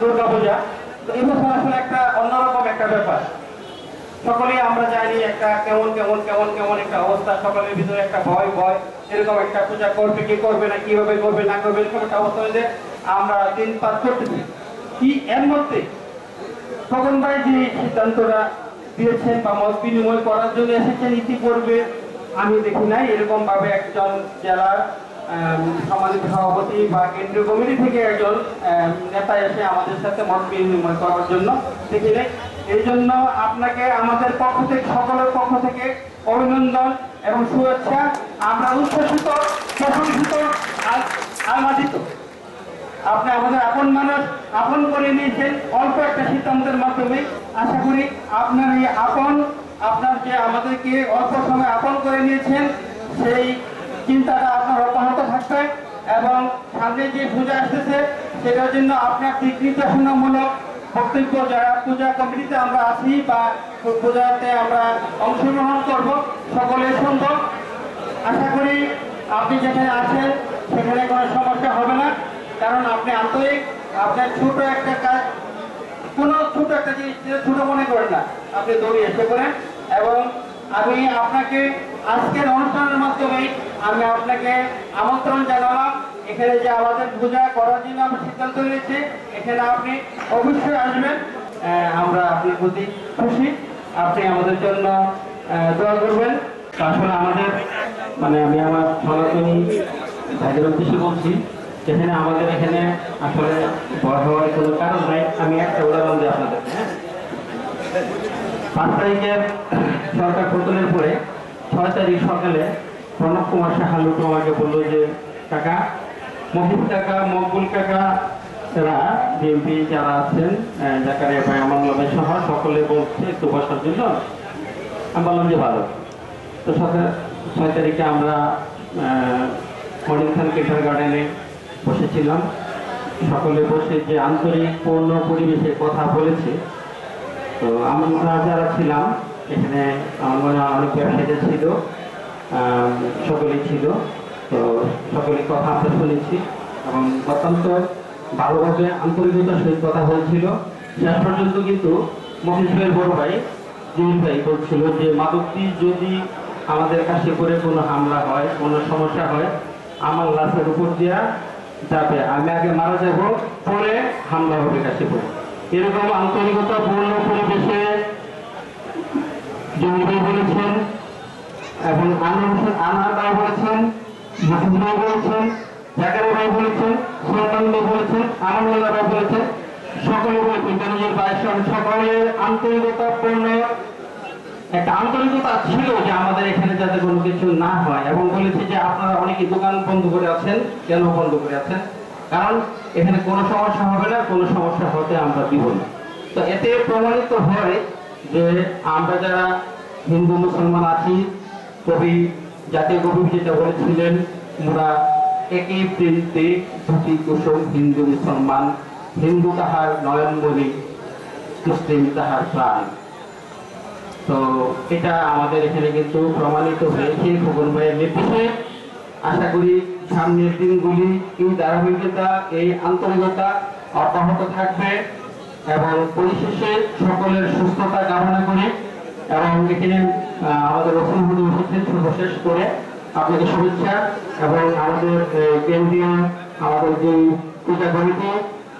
দুর্গা পূজা। একটা অন্যরকম একটা ব্যাপার। সকলেই আমরা জানি একটা কেমন কেমন কেমন কেমন একটা অবস্থা, সকলের ভিতরে একটা ভয় ভয়, এরকম একটা পূজা করবে, কি করবে না, কীভাবে করবে, না করবে, এরকম একটা অবস্থা হয়েছে। আমরা দিন করতেছি কি এর মধ্যে? খগন ভাই যে সিদ্ধান্তটা দিয়েছেন বা মত বিনিময় করার জন্য এসেছেন, ইতিপূর্বে, আমি দেখি নাই। এরকম ভাবে একজন জেলার আম, সমাজের সভাপতি বা কেন্দ্রীয় কমিটি থেকে একজন নেতা এসে আমাদের সাথে মত বিনিময় করার জন্য দেখি নাই এই জন্য আপনাকে আমাদের পক্ষ থেকে সকলের পক্ষ থেকে অভিনন্দন এবং শুভেচ্ছা। আমরা উচ্ছ্বসিত প্রশংসিত আনন্দিত। আপনি আমাদের আপন মানুষ আপন করে নিয়েছেন। অল্প একটা সিদ্ধান্তের মাধ্যমে আশা করি আপনার এই আপন আপনার যে আমাদেরকে অল্প সময় আপন করে নিয়েছেন সেই চিন্তাটা আপনার সামনে যে পূজা আসতেছে সেটার জন্য আপনার দিক বক্তব্য যারা পূজা কমিটিতে আমরা আসি বা পূজাতে আমরা অংশগ্রহণ করব, সকলে শুনব। আশা করি আপনি যেখানে আছেন, সেখানে কোনো সমস্যা হবে না, কারণ আপনি আন্তরিক, আপনার ছোট একটা কাজ, কোনো ছোট একটা জিনিস ছোট মনে করেন না। আপনি দৌড়ে এসে করেন এবং আমি আপনাকে আজকের অনুষ্ঠানের মাধ্যমে আমি আপনাকে আমন্ত্রণ জানালাম। এখানে যে আমাদের পূজা করার জন্য আমরা সিদ্ধান্ত নিয়েছি, এখানে আপনি অবশ্যই আসবেন। আমরা আপনার প্রতি খুশি। আপনি আমাদের জন্য দোয়া করবেন। আসলে আমাদের মানে আমি আমার সনাতনী ভাইদের উদ্দেশ্যে বলছি, যেখানে আমাদের এখানে আসলে ভয় হওয়ার কোনো কারণ নাই। আমি একটা উদাহরণ দিই আপনাদেরকে হ্যাঁ? পাঁচ তারিখের সরকার পতনের পরে ছয় তারিখ সকালে প্রণব কুমার সাহা লুটু আমাকে বলল যে, কাকা মহিব কাকা, মকবুল কাকা এরা বিএনপি যারা আছেন জাকারিয়া ভাই আমানুল্লাহ ভাই সহ সকলে বলছে একটু বসার জন্য। আমি বললাম যে, ভালো। তো সকাল ছয় তারিখে আমরা মর্নিং খান কিন্ডার গার্ডেনে বসেছিলাম। সকলে বসে যে আন্তরিক পূর্ণ পরিবেশে কথা বলেছে তো আমরা যারা ছিলাম, এখানে আমার অনেক ব্যবসায়ীরা ছিল সকলেই ছিল। তো সকলেই কথা আমরা শুনেছি এবং অত্যন্ত ভালোভাবে আন্তরিকতার সহিত কথা হয়েছিল। শেষ পর্যন্ত কিন্তু মহিষ বড় ভাই জহির ভাই বলছিল যে মাদকটি যদি আমাদের কাছে করে কোনো হামলা হয়, কোনো সমস্যা হয়, আমার লাশের উপর দিয়া যাবে। আমি আগে মারা যাব, পরে হামলা হবে কাছে পড়ে এরকম আন্তরিকতা পূর্ণ পরিবেশে ভাই বলেছেন এবং হোসেন ভাই বলেছেন ভাই বলেছেন জাকারি ভাই বলেছেন সুলতান ভাই বলেছেন আমানুল্লাহ বলেছেন, সকলে বলেছেন নিজের বাইশ সকলের আন্তরিকতা পূর্ণ। একটা আন্তরিকতা ছিল যে আমাদের এখানে যাতে কোনো কিছু না হয় এবং বলেছে যে আপনারা অনেকে দোকান বন্ধ করে আছেন, কেন বন্ধ করে আছেন? কারণ এখানে কোনো সমস্যা হবে না, কোনো সমস্যা হতে আমরা দিব না। তো এতে প্রমাণিত হয় যে আমরা যারা হিন্দু, মুসলমান আছি, কবি, জাতীয় কবি যেটা বলেছিলেন আমরা একই বৃন্তে দুটি কুসুম হিন্দু, মুসলমান, হিন্দু তাহার নয়ন নয়নমণি মুসলিম তাহার প্রাণ। তো এটা আমাদের এখানে কিন্তু প্রমাণিত হয়েছে, খোকন ভাইয়ের নির্দেশে। আশা করি সামনের দিনগুলি এই ধারাবাহিকতা, এই আন্তরিকতা অব্যাহত থাকবে এবং পরিশেষে সকলের সুস্থতা কামনা করি এবং এখানে আমাদের রসুলহুদি এসেছেন সর্বশেষ করে আপনাকে শুভেচ্ছা এবং আমাদের কেন্দ্রীয় আমাদের যে পূজা কমিটি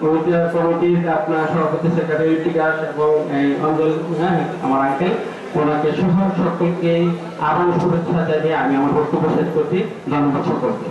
পবিত্র কমিটির আপনার সভাপতি সেক্রেটারি টিকাস এবং এই অঞ্চল হ্যাঁ আমার আঙ্কেল, ওনাকে সহ সকলকে আরও শুভেচ্ছা জানিয়ে আমি আমার বক্তব্য শেষ করছি। ধন্যবাদ সকলকে।